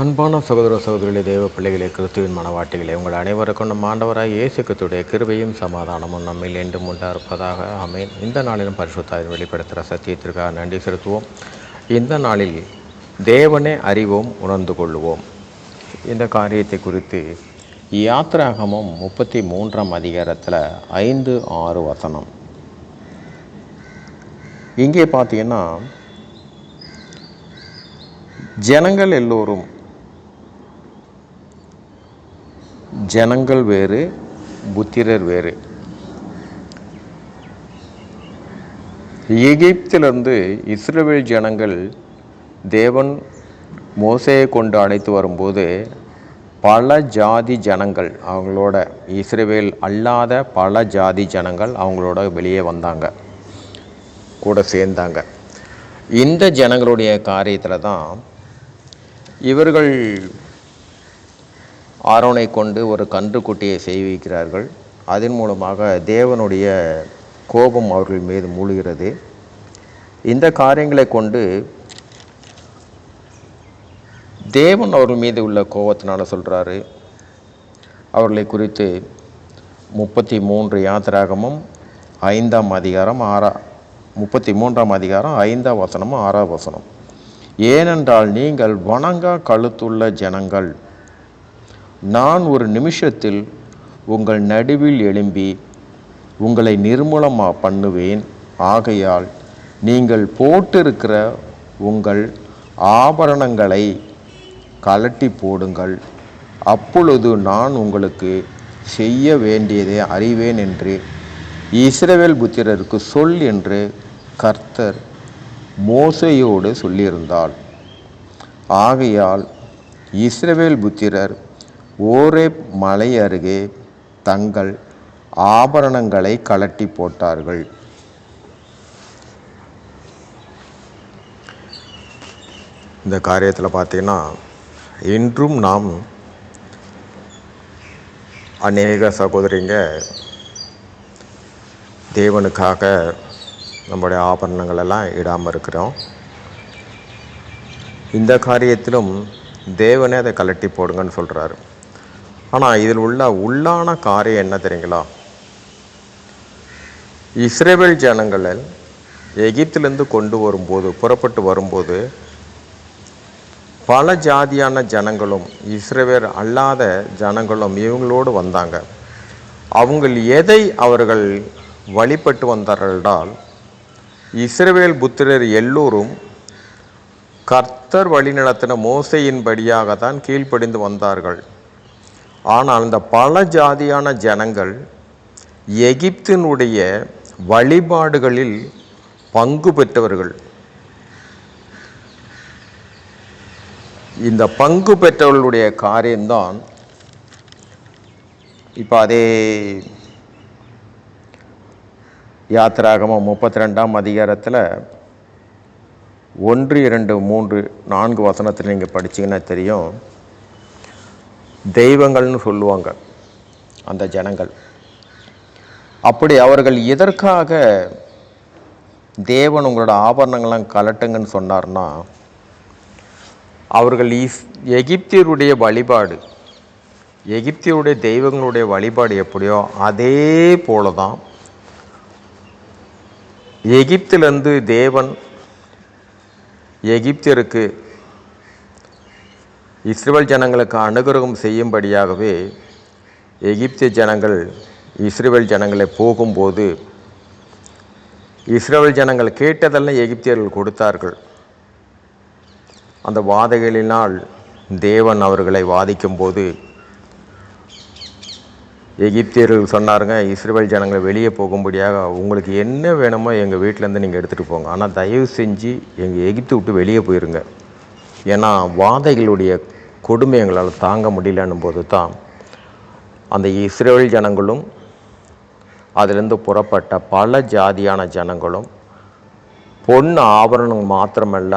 அன்பான சகோதர சகோதரிகளே தேவ பிள்ளைகளே கிறிஸ்துவின் மனவாட்டிகளே உங்கள் அனைவருக்கும் நம் ஆண்டவராக இயேசு கிறிஸ்துடைய கிருபையும் சமாதானமும் நம்மில் என்றும் உண்டாயிருப்பதாக. அமேன் இந்த நாளிலும் பரிசுத்தாயின் வெளிப்படுத்துகிற சத்தியத்திற்காக நன்றி செலுத்துவோம். இந்த நாளில் தேவனே அறிவோம் உணர்ந்து கொள்வோம். இந்த காரியத்தை குறித்து யாத்ராகமும் முப்பத்தி மூன்றாம் அதிகாரத்தில் ஐந்து ஆறு வசனம். இங்கே பார்த்தீங்கன்னா ஜனங்கள் எல்லோரும் ஜனங்கள் வேறு புத்திரர் வேறு. எகிப்திலிருந்து இஸ்ரேல் ஜனங்கள் தேவன் மோசையை கொண்டு அழைத்து வரும்போது பல ஜாதி ஜனங்கள் அவங்களோட இஸ்ரேல் அல்லாத பல ஜாதி ஜனங்கள் அவங்களோட வெளியே வந்தாங்க. கூட சேர்ந்தாங்க. இந்த ஜனங்களுடைய காரியத்தில் தான் இவர்கள் ஆரோனை கொண்டு ஒரு கன்றுக்குட்டியை செய்விக்கிறார்கள். அதன் மூலமாக தேவனுடைய கோபம் அவர்கள் மீது மூழ்கிறது. இந்த காரியங்களை கொண்டு தேவன் அவர்கள் மீது உள்ள கோபத்தினால் சொல்கிறாரு அவர்களை குறித்து முப்பத்தி மூன்று யாத்திராகமும் ஐந்தாம் அதிகாரம் ஆறா முப்பத்தி மூன்றாம் அதிகாரம் ஐந்தாம் வசனமும் ஆறாம் வசனம். ஏனென்றால் நீங்கள் வணங்கா கழுத்துள்ள ஜனங்கள் நான் ஒரு நிமிஷத்தில் உங்கள் நடுவில் எழும்பி உங்களை நிர்மூலமா பண்ணுவேன். ஆகையால் நீங்கள் போட்டிருக்கிற உங்கள் ஆபரணங்களை கலட்டி போடுங்கள். அப்பொழுது நான் உங்களுக்கு செய்ய வேண்டியதை அறிவேன் என்று இஸ்ரவேல் புத்திரருக்கு சொல் என்று கர்த்தர் மோசையோடு சொல்லியிருந்தாள் ஆகையால் இஸ்ரவேல் புத்திரர் ஓரே மலை அருகே தங்கள் ஆபரணங்களை கலட்டி போட்டார்கள். இந்த காரியத்தில் பார்த்தீங்கன்னா இன்றும் நாம் அநேக சகோதரிங்க தேவனுக்காக நம்முடைய ஆபரணங்களெல்லாம் இடாமல் இருக்கிறோம். இந்த காரியத்திலும் தேவனே அதை கலட்டி போடுங்கன்னு சொல்கிறாரு ஆனால் இதில் உள்ள உள்ளான காரியம் என்ன தெரியுங்களா? இஸ்ரேவேல் ஜனங்கள் எகிப்திலிருந்து கொண்டு வரும்போது புறப்பட்டு வரும்போது பல ஜாதியான ஜனங்களும் இஸ்ரேவேர் அல்லாத ஜனங்களும் இவங்களோடு வந்தாங்க. அவங்கள் எதை அவர்கள் வழிபட்டு வந்தார்கள் இஸ்ரேவேல் புத்திரர் எல்லோரும் கர்த்தர் வழிநடத்தின மோசையின்படியாக தான் கீழ்ப்படிந்து வந்தார்கள். ஆனால் இந்த பல ஜாதியான ஜனங்கள் எகிப்தினுடைய வழிபாடுகளில் பங்கு பெற்றவர்கள். இந்த பங்கு பெற்றவர்களுடைய காரியம்தான் இப்போ அதே யாத்திராகமம் முப்பத்தி ரெண்டாம் அதிகாரத்தில் ஒன்று இரண்டு மூன்று நான்கு வசனத்தில் நீங்கள் படிச்சீங்கன்னா தெரியும். தெய்வங்கள்னு சொல்லுவாங்க அந்த ஜனங்கள். அப்படி அவர்கள் எதற்காக தேவன் உங்களோட ஆபரணங்கள்லாம் கலட்டுங்கன்னு சொன்னார்னா அவர்கள் இஸ் எகிப்தியருடைய வழிபாடு எகிப்தியருடைய தெய்வங்களுடைய வழிபாடு எப்படியோ அதே போல தான் எகிப்திலிருந்து தேவன் எகிப்தியருக்கு இஸ்ரேல் ஜனங்களுக்கு அனுகிரகம் செய்யும்படியாகவே எகிப்திய ஜனங்கள் இஸ்ரேல் ஜனங்களை போகும்போது இஸ்ரேல் ஜனங்கள் கேட்டதெல்லாம் எகிப்தியர்கள் கொடுத்தார்கள். அந்த வாதைகளினால் தேவன் அவர்களை வாதிக்கும்போது எகிப்தியர்கள் சொன்னாருங்க இஸ்ரேல் ஜனங்களை வெளியே போகும்படியாக உங்களுக்கு என்ன வேணுமோ எங்கள் வீட்டிலேருந்து நீங்கள் எடுத்துகிட்டு போங்க. ஆனால் தயவு செஞ்சு எங்கள் எகிப்து விட்டு வெளியே போயிருங்க. ஏன்னா வாதைகளுடைய கொடுமை எங்களால் தாங்க முடியலன்னும் போது தான் அந்த இஸ்ரேல் ஜனங்களும் அதிலிருந்து புறப்பட்ட பல ஜாதியான ஜனங்களும் பொன் ஆபரணம் மாத்திரமல்ல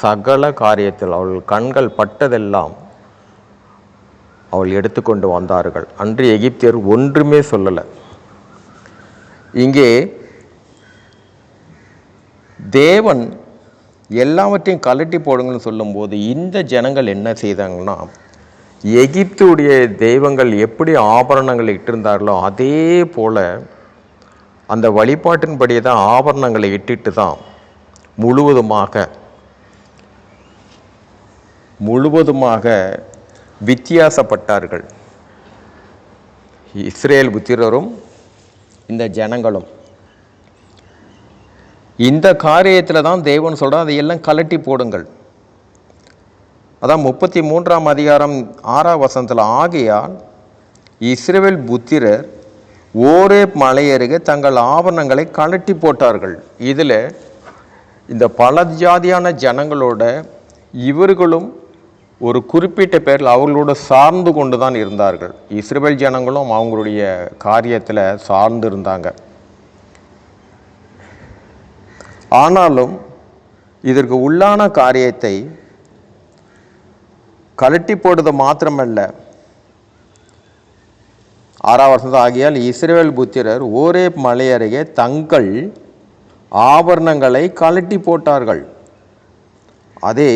சகல காரியத்தில் அவள் கண்கள் பட்டதெல்லாம் அவள் எடுத்துக்கொண்டு வந்தார்கள். அன்று எகிப்தியர் ஒன்றுமே சொல்லலை. இங்கே தேவன் எல்லாவற்றையும் கழட்டி போடுங்கன்னு சொல்லும்போது இந்த ஜனங்கள் என்ன செய்தாங்கன்னா எகிப்துடைய தெய்வங்கள் எப்படி ஆபரணங்களை இட்டிருந்தார்களோ அதே போல் அந்த வழிபாட்டின்படியே தான் ஆபரணங்களை இட்டுட்டு தான் முழுவதுமாக முழுவதுமாக வித்தியாசப்பட்டார்கள். இஸ்ரேல் புத்திரரும் இந்த ஜனங்களும். இந்த காரியத்தில் தான் தேவன் சொல்கிறான் அதையெல்லாம் கலட்டி போடுங்கள். அதான் முப்பத்தி மூன்றாம் அதிகாரம் ஆறாம் வசனத்தில் ஆகையால் இஸ்ரேல் புத்திரர் ஓரே மலையருகே தங்கள் ஆபரணங்களை கலட்டி போட்டார்கள். இதில் இந்த பல ஜாதியான ஜனங்களோட இவர்களும் ஒரு குறிப்பிட்ட பேரில் அவர்களோட சார்ந்து கொண்டு தான் இருந்தார்கள். இஸ்ரேல் ஜனங்களும் அவங்களுடைய காரியத்தில் சார்ந்து இருந்தாங்க. ஆனாலும் இதற்கு உள்ளான காரியத்தை கழட்டி போடுறது மாத்திரமல்ல. ஆறாம் ஆகியால் இஸ்ரேல் புத்திரர் ஓரே மலை அருகே தங்கள் ஆபரணங்களை கழட்டி போட்டார்கள். அதே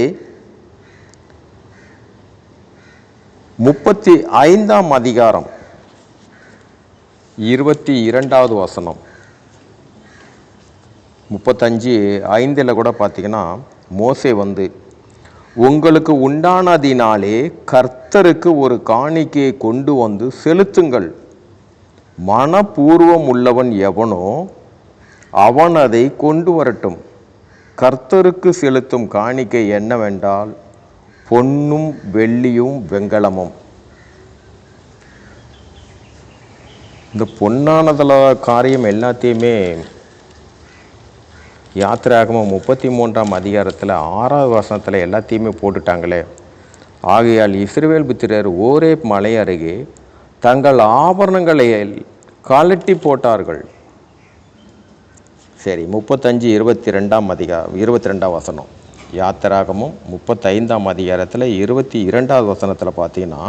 முப்பத்தி ஐந்தாம் அதிகாரம் இருபத்தி இரண்டாவது வசனம். முப்பத்தஞ்சு ஐந்தில் கூட பார்த்தீங்கன்னா மோசே வந்து உங்களுக்கு உண்டானதினாலே கர்த்தருக்கு ஒரு காணிக்கையை கொண்டு வந்து செலுத்துங்கள். மனப்பூர்வம் உள்ளவன் எவனோ அவன் அதை கொண்டு வரட்டும். கர்த்தருக்கு செலுத்தும் காணிக்கை என்னவென்றால் பொன்னும் வெள்ளியும் வெங்கலமும். இந்த பொன்னானதில் காரியம் எல்லாத்தையுமே யாத்திராகமம் முப்பத்தி மூன்றாம் அதிகாரத்தில் ஆறாவது வசனத்தில் எல்லாத்தையுமே போட்டுட்டாங்களே. ஆகையால் இஸ்ரேல் புத்திரர் ஓரே மலை அருகே தங்கள் ஆபரணங்களை கழட்டி போட்டார்கள். சரி முப்பத்தஞ்சு இருபத்தி ரெண்டாம் அதிகாரம் இருபத்தி ரெண்டாம் வசனம். யாத்திராகமும் முப்பத்தைந்தாம் அதிகாரத்தில் இருபத்தி இரண்டாவது வசனத்தில் பார்த்தீங்கன்னா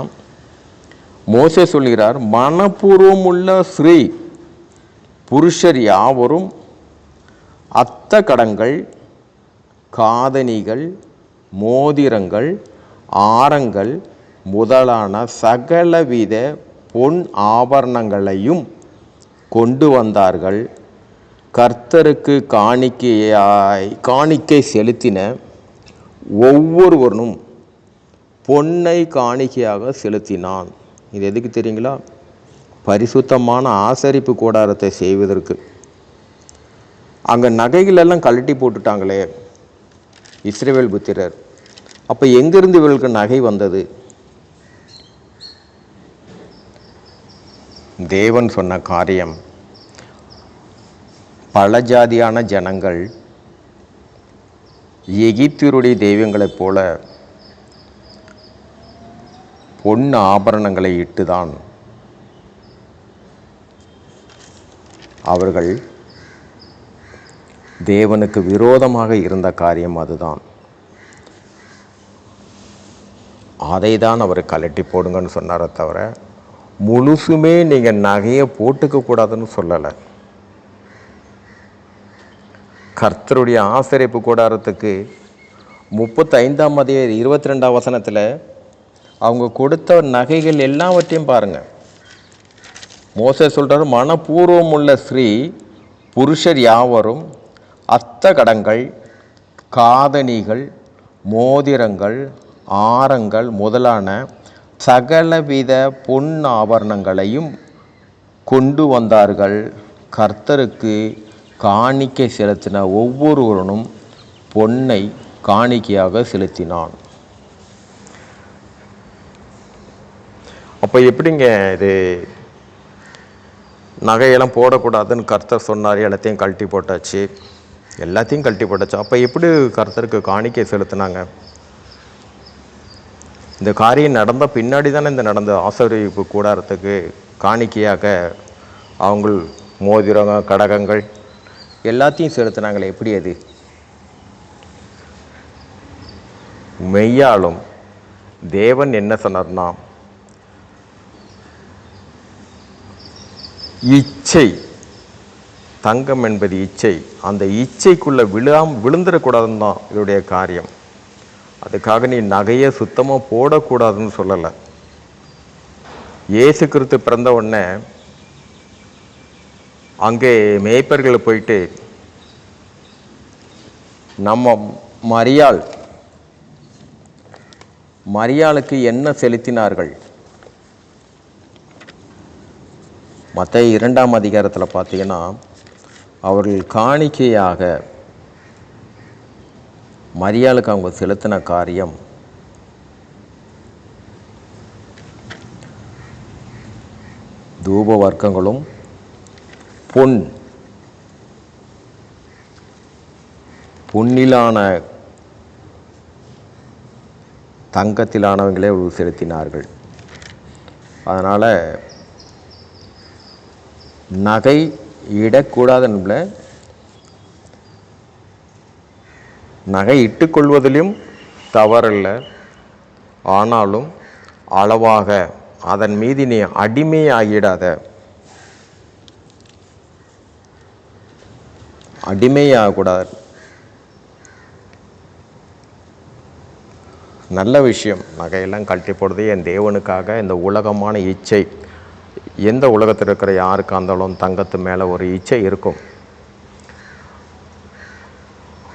மோசே சொல்கிறார் மனப்பூர்வமுள்ள ஸ்ரீ புருஷர் யாவரும் அத்த கடங்கள் காதணிகள் மோதிரங்கள் ஆரங்கள் முதலான சகலவித பொன் ஆபரணங்களையும் கொண்டு வந்தார்கள். கர்த்தருக்கு காணிக்கையாய் காணிக்கை செலுத்தின ஒவ்வொருவனும் பொன்னை காணிக்கையாக செலுத்தினான். இது எதுக்கு தெரியுங்களா? பரிசுத்தமான ஆசரிப்பு கூடாரத்தை செய்வதற்கு. அங்கே நகைகளெல்லாம் கழட்டி போட்டுட்டாங்களே. இஸ்ரேவேல் புத்திரர். அப்போ எங்கேருந்து இவர்களுக்கு நகை வந்தது? தேவன் சொன்ன காரியம். பல ஜாதியான ஜனங்கள் எகிப்தியருடைய தெய்வங்களைப் போல பொன் ஆபரணங்களை இட்டுதான். அவர்கள் தேவனுக்கு விரோதமாக இருந்த காரியம் அதுதான். அதை தான் அவர் கலட்டி போடுங்கன்னு சொன்னாரே தவிர முழுசுமே நீங்கள் நகையை போட்டுக்க கூடாதுன்னு சொல்லலை. கர்த்தருடைய ஆசரிப்பு கூடாரத்துக்கு முப்பத்தைந்தாம் அதிக இருபத்தி ரெண்டாம் வசனத்தில் அவங்க கொடுத்த நகைகள் எல்லாவற்றையும் பாருங்கள் மோச சொல்கிறார் மனப்பூர்வம் உள்ள ஸ்ரீ புருஷர் யாவரும் அத்த கடங்கள் காதணிகள் மோதிரங்கள் ஆரங்கள் முதலான சகலவித பொன் ஆபரணங்களையும் கொண்டு வந்தார்கள். கர்த்தருக்கு காணிக்கை செலுத்தின ஒவ்வொருவனும் பொன்னை காணிக்கையாக செலுத்தினான். அப்போ எப்படிங்க இது நகையெல்லாம் போடக்கூடாதுன்னு கர்த்தர் சொன்னார் எல்லாத்தையும் கழட்டி போட்டாச்சு. எல்லாத்தையும் கழட்டி போட்டாச்சு. அப்போ எப்படி கர்த்தருக்கு காணிக்கை செலுத்தினாங்க? இந்த காரியம் நடந்த பின்னாடி தானே இந்த நடந்த ஆசரிப்பு கூடாரத்துக்கு காணிக்கையாக அவங்க மோதிரங்க கடகங்கள் எல்லாத்தையும் செலுத்தினாங்களே. எப்படி அது? மெய்யாலும் தேவன் என்ன சொன்னார்னா இச்சை தங்கம் என்பது இச்சை. அந்த இச்சைக்குள்ளே விழாம் விழுந்துடக்கூடாதுன்னு தான் இதோடைய காரியம். அதுக்காக நீ நகையை சுத்தமாக போடக்கூடாதுன்னு சொல்லலை. இயேசு கிறிஸ்து பிறந்த உடனே அங்கே மேய்ப்பர்கள் போயிட்டு நம்ம மரியாள் மரியாளுக்கு என்ன செலுத்தினார்கள்? மற்ற இரண்டாம் அதிகாரத்தில் பார்த்தீங்கன்னா அவர்கள் காணிக்கையாக மரியாளுக்கு அவங்க செலுத்தின காரியம். தூப வர்க்கங்களும் பொன். பொன்னிலான தங்கத்திலானவங்களே செலுத்தினார்கள். அதனால் நகை இடக்கூடாதுன்னு நகை இட்டுக்கொள்வதிலும் தவறல்ல. ஆனாலும் அளவாக அதன் மீது நீ அடிமையாகிடாத. அடிமையாகக்கூடாது. நல்ல விஷயம். நகையெல்லாம் கழட்டி போடுறது என் தேவனுக்காக இந்த உலகமான இச்சை. எந்த உலகத்தில் இருக்கிற யாருக்காக இருந்தாலும் தங்கத்து மேலே ஒரு இச்சை இருக்கும்.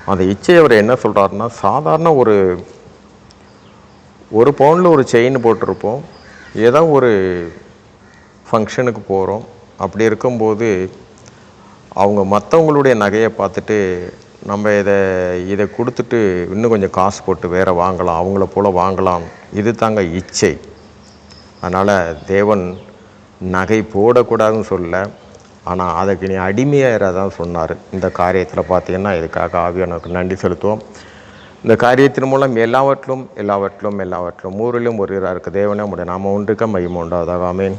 அந்த இச்சை அவர் என்ன சொல்கிறாருன்னா சாதாரண ஒரு ஒரு பவுனில் ஒரு செயின் போட்டிருப்போம். ஏதோ ஒரு ஃபங்க்ஷனுக்கு போகிறோம் அப்படி இருக்கும்போது அவங்க மற்றவங்களுடைய நகையை பார்த்துட்டு நம்ம இதை இதை கொடுத்துட்டு இன்னும் கொஞ்சம் காசு போட்டு வேறு வாங்கலாம் அவங்கள போல் வாங்கலாம். இது தாங்க இச்சை. அதனால் தேவன் நகை போடக்கூடாதுன்னு சொல்ல ஆனால் அதுக்கு நீ அடிமையாகிறதான் சொன்னார். இந்த காரியத்தில் பார்த்தீங்கன்னா இதுக்காக ஆவியானவருக்கு நன்றி செலுத்துவோம். இந்த காரியத்தின் மூலம் எல்லாவற்றிலும் எல்லாவற்றிலும் எல்லாவற்றிலும் ஊரிலும் ஒரு இருக்கு தேவனே உடைய நாம ஒன்றுக்க மகிமை உண்டாவதாக. ஆமேன்.